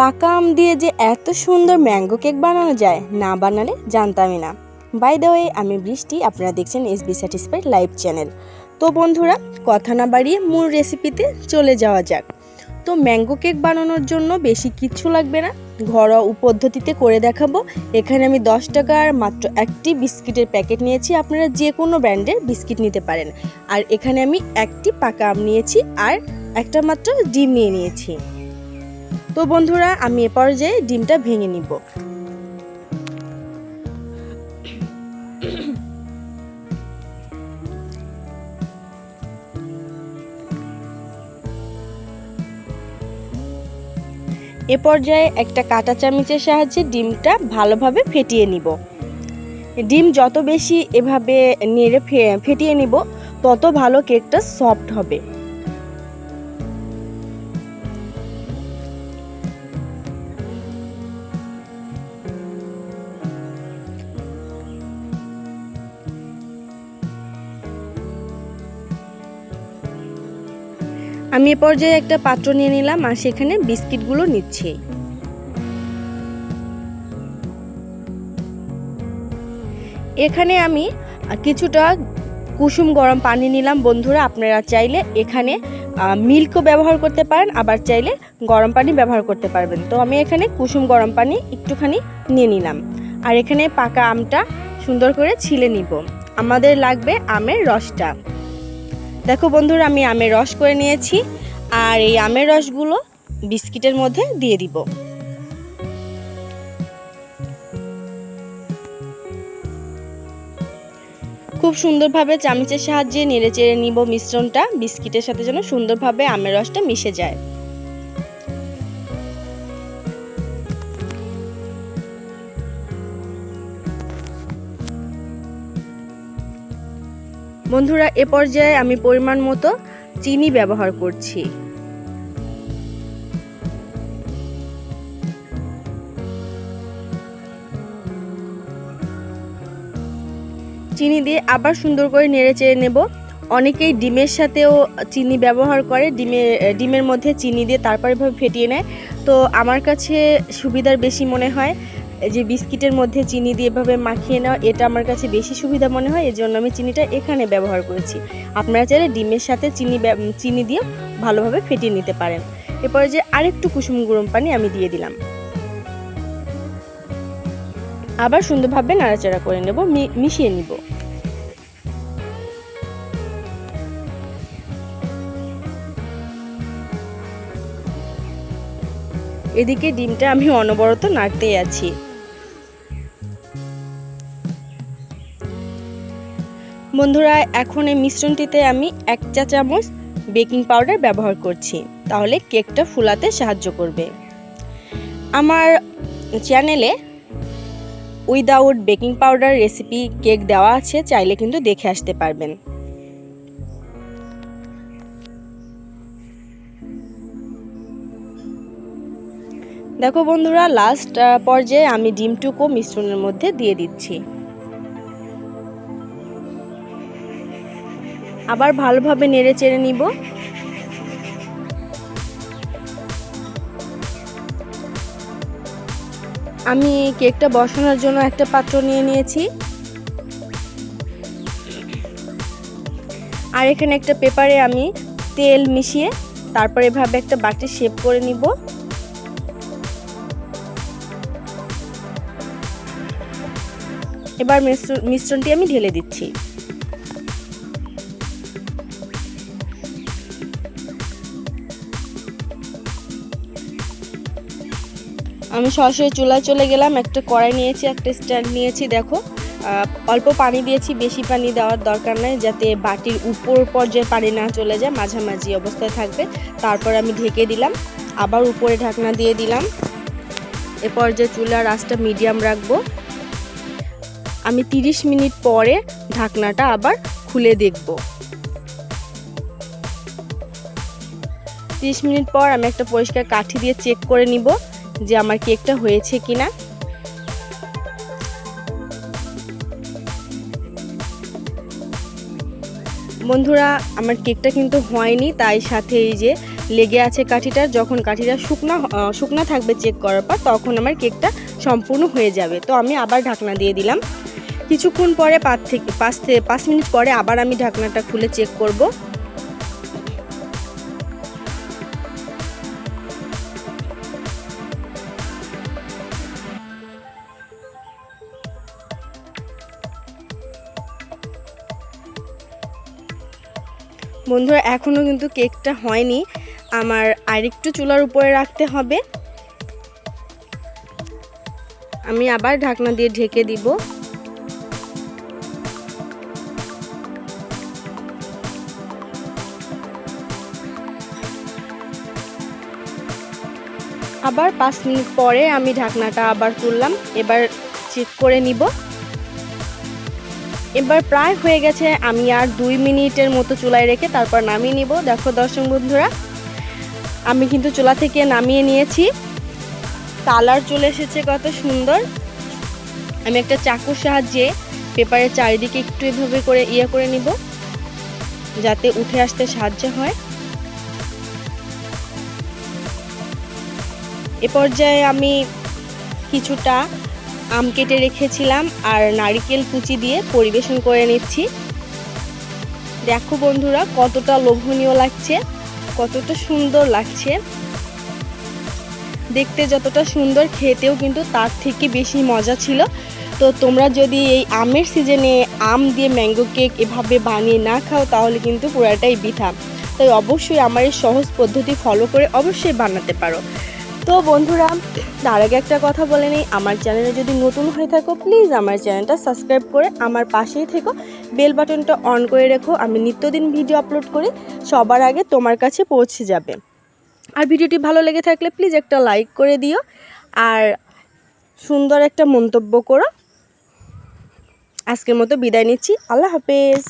পাকা আম দিয়ে যে এত সুন্দর ম্যাঙ্গো কেক বানানো যায়, না বানালে জানতামই না। বাই দ্য ওয়ে আমি বৃষ্টি, আপনারা দেখছেন S B satisfied live channel তো বন্ধুরা, কথা না বাড়িয়ে মূল রেসিপিতে চলে যাওয়া যাক। তো ম্যাঙ্গো কেক বানানোর জন্য বেশি কিচ্ছু লাগবে না। ঘরোয়া পদ্ধতিতে করে দেখাবো। এখানে আমি দশ টাকার মাত্র একটি বিস্কিটের প্যাকেট নিয়েছি। আপনারা যে কোনো ব্র্যান্ডের বিস্কিট নিতে পারেন। আর এখানে আমি একটি পাকা আম নিয়েছি আর একটা মাত্র ডিম নিয়ে নিয়েছি। তো বন্ধুরা, আমি এ পর্যায়ে ডিমটা ভেঙে নিব। এ পর্যায়ে একটা কাঁটা চামচের সাহায্যে ডিমটা ভালোভাবে ফেটিয়ে নিব। ডিম যত বেশি এভাবে নেড়ে ফেটিয়ে নিব, তত ভালো কেকটা সফট হবে। আমি এ পর্যায়ে একটা পাত্র নিয়ে নিলাম আর সেখানে বিস্কিটগুলো নিচ্ছি। এখানে আমি কিছুটা কুসুম গরম পানি নিলাম। বন্ধুরা, আপনারা চাইলে এখানে মিল্কও ব্যবহার করতে পারেন, আবার চাইলে গরম পানি ব্যবহার করতে পারবেন। তো আমি এখানে কুসুম গরম পানি একটুখানি নিয়ে নিলাম। আর এখানে পাকা আমটা সুন্দর করে ছিলে নিব। আমাদের লাগবে আমের রসটা। দেখো বন্ধুরা, আমি আমের রস করে নিয়েছি, আর এই আমের রসগুলো বিস্কিটের মধ্যে দিয়ে দিব। খুব সুন্দরভাবে চামচের সাহায্যে নেড়ে চেড়ে নিব মিশ্রণটা, বিস্কিটের সাথে যেন সুন্দরভাবে আমের রসটা মিশে যায়। বন্ধুরা, এ পর্যায়ে আমি পরিমাণ মতো চিনি ব্যবহার করছি। চিনি দিয়ে আবার সুন্দর করে নেড়ে চেড়ে নেব। অনেকেই ডিমের সাথেও চিনি ব্যবহার করে। ডিমে, ডিমের মধ্যে চিনি দিয়ে তারপরে এভাবে ফেটিয়ে নেয়। তো আমার কাছে সুবিধার বেশি মনে হয়। যে বিস্কিটের মধ্যে চিনি দিয়ে এভাবে মাখিয়ে নেওয়া এটা আমার কাছে বেশি সুবিধা মনে হয়, এজন্য আমি চিনিটা এখানে ব্যবহার করেছি। আপনারা চাইলে ডিমের সাথে চিনি চিনি দিয়ে ভালোভাবে ফেটিয়ে নিতে পারেন। এরপরে যে আরেকটু কুসুম গরম পানি আমি দিয়ে দিলাম। আবার সুন্দরভাবে নাড়াচাড়া করে নেব মিশিয়ে নিব। এদিকে ডিমটা আমি অনবরত নাড়তেই আছি। বন্ধুরা, এখন এই মিশ্রণটিতে আমি এক চা চামচ বেকিং পাউডার ব্যবহার করছি। তাহলে কেকটা ফুলাতে সাহায্য করবে। আমার চ্যানেলে without baking powder recipe cake দেওয়া আছে, চাইলে কিন্তু দেখে আসতে পারবেন। দেখো বন্ধুরা লাস্ট পর্যায়ে আমি ডিমটুকু মিশ্রণের মধ্যে দিয়ে দিচ্ছি। আবার ভালোভাবে নেড়ে চেড়ে নিব। আমি কেকটা বসানোর জন্য একটা পাত্র নিয়ে নিয়েছি। আর এখানে একটা পেপারে আমি তেল মিশিয়ে তারপর এভাবে একটা বাটি শেপ করে নিব। এবার মিশ্র- মিশ্রণটি আমি ঢেলে দিচ্ছি। আমি সরাসরি চুলায় চলে গেলাম, একটা কড়াই নিয়েছি, একটা স্ট্যান্ড নিয়েছি, দেখো। অল্প পানি দিয়েছি, বেশি পানি দেওয়ার দরকার নাই, যাতে বাটির উপর পর্যায়ে পানি না চলে যায়, মাঝামাঝি অবস্থায় থাকবে। তারপর আমি ঢেকে দিলাম, আবার উপরে ঢাকনা দিয়ে দিলাম। এ পর্যায়ে চুলার আঁচটা মিডিয়াম রাখব। আমি 30 মিনিট পরে ঢাকনাটা আবার খুলে দেখব। 30 মিনিট পর আমি একটা পরিষ্কার কাঠি দিয়ে চেক করে নিব। যে আমার কেকটা হয়েছে কিনা। বন্ধুরা, আমার কেকটা কিন্তু হয়নি, তাই সাথে এই যে লেগে আছে কাঠিটা, যখন কাঠিটা শুকনা শুকনা থাকবে চেক করার পর তখন আমার কেকটা সম্পূর্ণ হয়ে যাবে। তো আমি আবার ঢাকনা দিয়ে দিলাম। কিছুক্ষণ পরে পাঁচ থেকে পাঁচ থেকে, পাঁচ মিনিট পরে আবার আমি ঢাকনাটা খুলে চেক করব। বন্ধুরা এখনও কিন্তু কেকটা হয়নি। আমার আরেকটু চুলার উপরে রাখতে হবে। আমি আবার ঢাকনা দিয়ে ঢেকে দিব। আবার পাঁচ মিনিট পরে আমি ঢাকনাটা আবার তুললাম। এবার চেক করে নিব। এবার প্রায় হয়ে গেছে, আমি আর দুই মিনিটের মতো চুলায় রেখে তারপর নামিয়ে নিব। দেখো দর্শক বন্ধুরা, আমি কিন্তু চুলা থেকে নামিয়ে নিয়েছি। কালার চলে এসেছে কত সুন্দর। আমি একটা চাকুর সাহায্যে পেপারের চারিদিকে একটু এভাবে করে ইয়ে করে নিব, যাতে উঠে আসতে সাহায্য হয়। এ পর্যায়ে আমি কিছুটা আম কেটে রেখেছিলাম আর নারিকেল কুচি দিয়ে পরিবেশন করে নিচ্ছি। দেখো বন্ধুরা, কতটা লোভনীয় লাগছে, কতটা সুন্দর লাগছে। দেখতে যতটা সুন্দর, খেতেও কিন্তু তার থেকে বেশি মজা ছিল। তো তোমরা যদি এই আমের সিজনে আম দিয়ে ম্যাঙ্গো কেক এভাবে বানিয়ে না খাও, তাহলে কিন্তু পুরাটাই বৃথা। তাই অবশ্যই আমার এই সহজ পদ্ধতি ফলো করে অবশ্যই বানাতে পারো। তো বন্ধুরা, তার আগে একটা কথা বলে নেই, আমার চ্যানেলে যদি নতুন হয়ে থাকো প্লিজ আমার চ্যানেলটা সাবস্ক্রাইব করে আমার পাশেই থেকো বেল বাটনটা অন করে রেখো, আমি নিত্যদিন ভিডিও আপলোড করি, সবার আগে তোমার কাছে পৌঁছে যাবে। আর ভিডিওটি ভালো লেগে থাকলে প্লিজ একটা লাইক করে দিও, আর সুন্দর একটা মন্তব্য করো। আজকের মতো বিদায় নিচ্ছি, আল্লাহ হাফেজ।